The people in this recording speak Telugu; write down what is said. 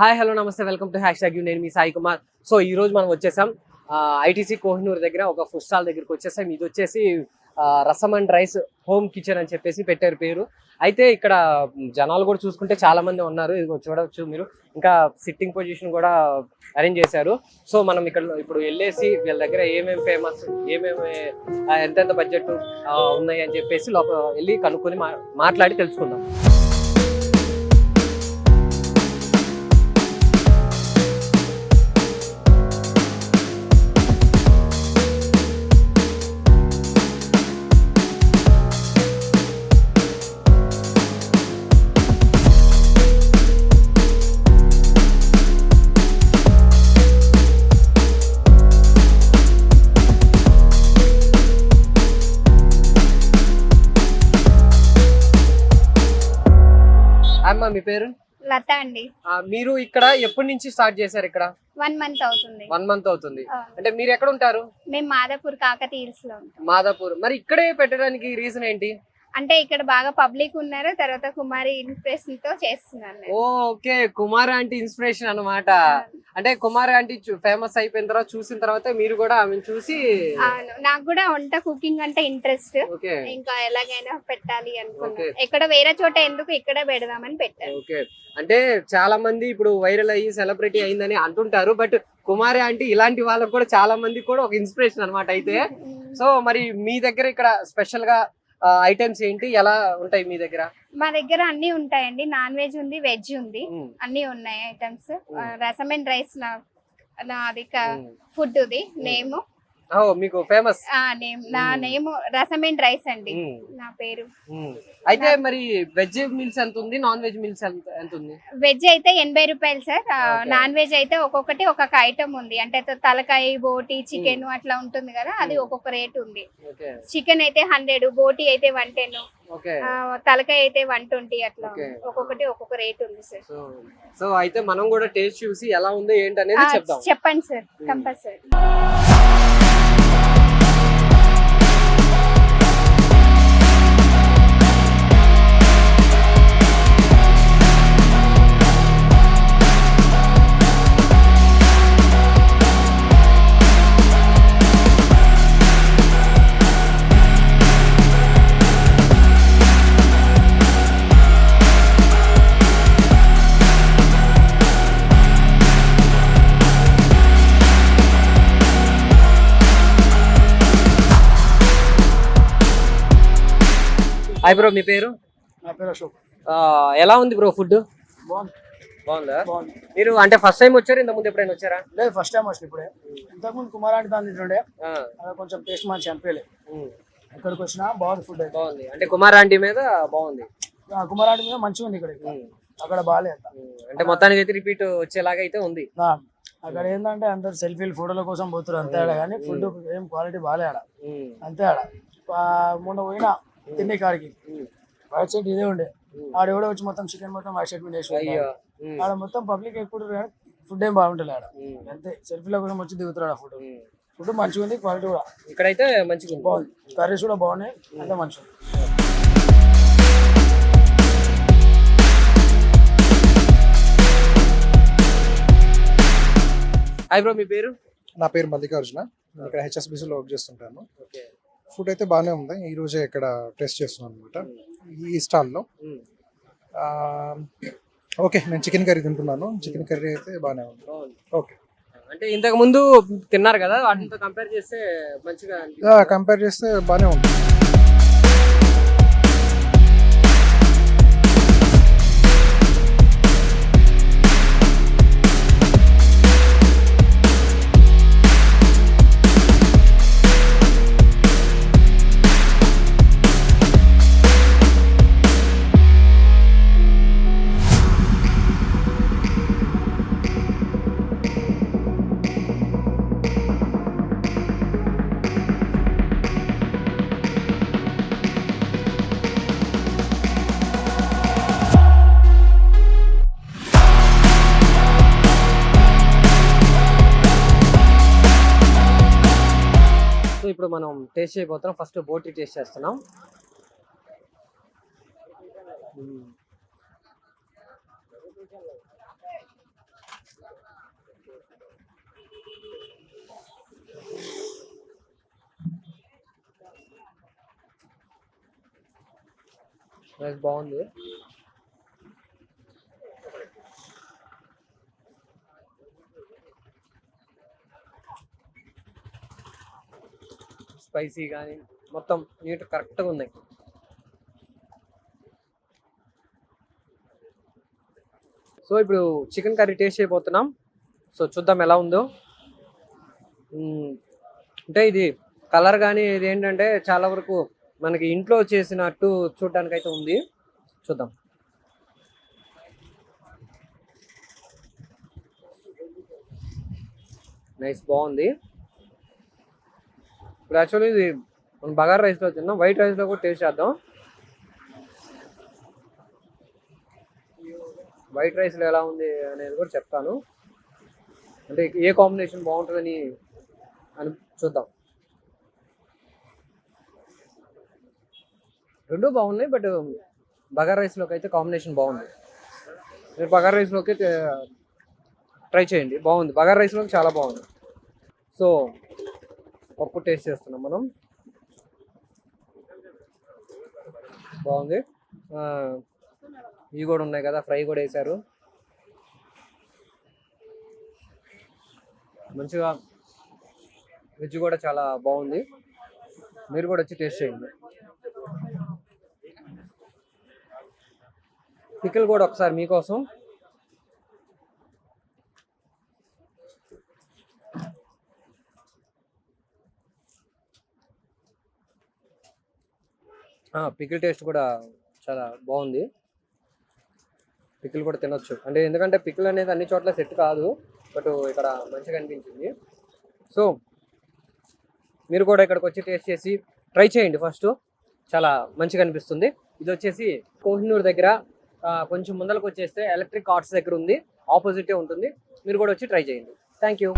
హాయ్ హలో నమస్తే welcome to hashtag you. నేను మీ సాయి కుమార్. సో ఈ రోజు మనం వచ్చేసాం ఐటీసీ కోహినూర్ దగ్గర ఒక ఫుడ్ స్టాల్ దగ్గరికి వచ్చేసాం. ఇది వచ్చేసి రసం అండ్ రైస్ హోమ్ కిచెన్ అని చెప్పేసి పెట్టారు పేరు. అయితే ఇక్కడ జనాలు కూడా చూసుకుంటే చాలా మంది ఉన్నారు. ఇది చూడవచ్చు మీరు. ఇంకా సిట్టింగ్ పొజిషన్ కూడా అరేంజ్ చేశారు. సో మనం ఇక్కడ ఇప్పుడు వెళ్ళేసి వీళ్ళ దగ్గర ఏమేమి ఫేమస్ ఏమేమి ఎంతెంత బడ్జెట్ ఉన్నాయి అని చెప్పేసి లోపల వెళ్ళి కనుక్కొని మాట్లాడి తెలుసుకుందాం. అమ్మ మీ పేరు? లత అండి. మీరు ఇక్కడ ఎప్పటి నుంచి స్టార్ట్ చేశారు ఇక్కడ? వన్ మంత్ అవుతుంది. వన్ మంత్ అవుతుంది. అంటే మీరు ఎక్కడ ఉంటారు? మేము మాదాపూర్ కాకతీయుల్స్లో మాదాపూర్. మరి ఇక్కడే పెట్టడానికి రీజన్ ఏంటి? అంటే ఇక్కడ బాగా పబ్లిక్ ఉన్నారు తర్వాత కుమారి ఇన్స్పిరేషన్తో చేస్తున్నాను నేను. ఓకే. కుమార్ ఆంటీ ఇన్స్పిరేషన్ అన్నమాట. అంటే కుమార్ ఆంటీ ఫేమస్ అయిపోయిన తర్వాత చూసిన తర్వాత మీరు కూడా ఆమెను చూసి. నాకు కూడా వంట కుకింగ్ అంటే ఇంట్రెస్ట్ ఇంకా ఎలాగైనా పెట్టాలి Okay. అనుకున్నా ఎక్కడ వేరే చోట ఎందుకు ఇక్కడే పెడదామని పెట్టాను. ఓకే. అంటే చాలా మంది ఇప్పుడు వైరల్ అయ్యి సెలబ్రిటీ అయిందని అంటుంటారు బట్ కుమారి ఆంటీ ఇలాంటి వాళ్ళకి కూడా చాలా మంది కూడా ఒక ఇన్స్పిరేషన్ అన్నమాట అయితే. సో మరి మీ దగ్గర ఇక్కడ స్పెషల్గా ఐటమ్స్ ఏంటి? ఎలా ఉంటాయి మీ దగ్గర? మా దగ్గర అన్ని ఉంటాయండి. నాన్ వెజ్ ఉంది వెజ్ ఉంది. అన్ని ఉన్నాయి ఐటమ్స్. రసం అండ్ రైస్ నా నాది. ఫుడ్ ది నేమ్ మీకు ఫేమస్ నేమ్ నా Mm. Name rasam and. Rice అండి నా పేరు. అయితే మరి వెజ్ మీల్స్ ఎంత ఉంది? నాన్ వెజ్ మీల్స్ ఎంత ఉంది? వెజ్ అయితే ఎనభై రూపాయలు సార్. నాన్ వెజ్ అయితే ఒక్కొక్కటి ఒక్కొక్క ఐటమ్ ఉంది. అంటే తలకాయ బోటి చికెన్ అట్లా ఉంటుంది కదా అది Hmm. ఒక్కొక్క రేట్ ఉంది. చికెన్ అయితే హండ్రెడ్ బోటి అయితే వన్ టెన్ తలకాయ అయితే వన్ ట్వంటీ అట్లా. ఒక్కొక్కటి ఒక్కొక్క రేట్ ఉంది సార్. సో అయితే మనం కూడా టేస్ట్ చూసి ఎలా ఉందో ఏంటి అనేది చెప్పండి sir Hmm. Compulsory. Hi bro మీ పేరు? నా పేరు అశోక్. ఎలా ఉంది బ్రో ఫుడ్ బాగుంది. బాగుందా? బాగుంది. మీరు అంటే ఫస్ట్ టైం వచ్చారు? ఇంత ముందు ఎప్పుడైనా వచ్చారా? లేదు ఫస్ట్ టైం వచ్చిన ఇప్పుడే. ఇంతకుముందు కుమారాంటి దాని తింటుండే అలా కొంచెం టేస్ట్ మంచి అనిపించలే ఇక్కడికి వచ్చినా బాగుంది ఫుడ్ బాగుంది. అంటే కుమార్ ఆంటీ మీద బాగుంది. కుమారాంటి మీద మంచిగా ఉంది ఇక్కడ అక్కడ బాగాలే అంత. ఉమ్, అంటే మొత్తానికి అయితే రిపీట్ వచ్చేలాగా అయితే ఉంది. అక్కడ ఏంటంటే అందరు సెల్ఫీలు ఫోటోల కోసం పోతారు అంతే ఆడ కానీ ఫుడ్ ఏం క్వాలిటీ బాగాలే ఆడ. అంతే ఆడ. మొన్న పోయినా తిండి కాడికి. వైట్ షర్ట్ ఇదే ఉండే. ఉమ్. ఆడ ఎవడో వచ్చి మొత్తం చికెన్ మొత్తం వైట్ షర్ట్ మీద ఆడ మొత్తం పబ్లిక్ ఎప్పుడు ఫుడ్ ఏం బాగుంటుంది ఆడ. అంతే. సెల్ఫీల కోసం వచ్చి దిగుతాడు ఆ ఫుడ్. ఫుడ్ మంచిగా ఉంది క్వాలిటీ కూడా. ఇక్కడైతే మంచిగా బాగుంది. కర్రీస్ కూడా బాగున్నాయి అంతా మంచిగా ఉంది. హాయ్ బ్రో మీ పేరు? నా పేరు మల్లికార్జున. ఇక్కడ హెచ్ఎస్బిసిలో వర్క్ చేస్తుంటాను. ఓకే. ఫుడ్ అయితే బాగానే ఉంది. ఈ రోజే ఇక్కడ టెస్ట్ చేస్తున్నాను అనమాట ఈ స్టాల్లో. ఓకే నేను చికెన్ కర్రీ తింటున్నాను. చికెన్ కర్రీ అయితే బాగానే ఉంది. ఓకే. అంటే ఇంతకు ముందు తిన్నారు కదా వాటితో కంపేర్ చేస్తే మంచిగా. కంపేర్ చేస్తే బాగానే ఉంది. ఇప్పుడు మనం టేస్ట్ చేయబోతున్నాం. ఫస్ట్ బోటి టేస్ట్ చేస్తున్నాం. బాగుంది. స్పైసీ కానీ మొత్తం నీట్ కరెక్ట్గా ఉన్నాయి సో ఇప్పుడు చికెన్ కర్రీ టేస్ట్ చేయబోతున్నాం. సో చూద్దాం ఎలా ఉందో. అంటే ఇది కలర్ కానీ ఇది ఏంటంటే చాలా వరకు మనకి ఇంట్లో చేసినట్టు చూడడానికి అయితే ఉంది. చూద్దాం. నైస్ బాగుంది. ఇప్పుడు యాక్చువల్లీ ఇది మనం బగార్ రైస్లో తిన్నాం. వైట్ రైస్లో కూడా టేస్ట్ చేద్దాం. వైట్ రైస్లో ఎలా ఉంది అనేది కూడా చెప్తాను. అంటే ఏ కాంబినేషన్ బాగుంటుందని అని చూద్దాం. రెండు బాగున్నాయి బట్ బగార్ రైస్లోకి అయితే కాంబినేషన్ బాగుంది. మీరు బగార్ రైస్లోకి ట్రై చేయండి. బాగుంది. బగార్ రైస్లోకి చాలా బాగుంది. సో పప్పు టేస్ట్ చేస్తున్నాం మనం. బాగుంది. ఆ, ఇవి కూడా ఉన్నాయి కదా ఫ్రై కూడా వేశారు. మంచిగా వెజ్ కూడా చాలా బాగుంది. మీరు కూడా వచ్చి టేస్ట్ చేయండి. పికిల్ కూడా ఒకసారి మీకోసం పికిల్ టేస్ట్ కూడా చాలా బాగుంది. పికిల్ కూడా తినొచ్చు. అంటే ఎందుకంటే పికిల్ అనేది అన్ని చోట్ల సెట్ కాదు బట్ ఇక్కడ మంచిగా అనిపించింది. సో మీరు కూడా ఇక్కడికి వచ్చి టేస్ట్ చేసి ట్రై చేయండి ఫస్ట్. చాలా మంచిగా అనిపిస్తుంది. ఇది వచ్చేసి కోహినూర్ దగ్గర కొంచెం ముందరకు వచ్చేస్తే ఎలక్ట్రిక్ ఆర్ట్స్ దగ్గర ఉంది. ఆపోజిటే ఉంటుంది. మీరు కూడా వచ్చి ట్రై చేయండి. Thank you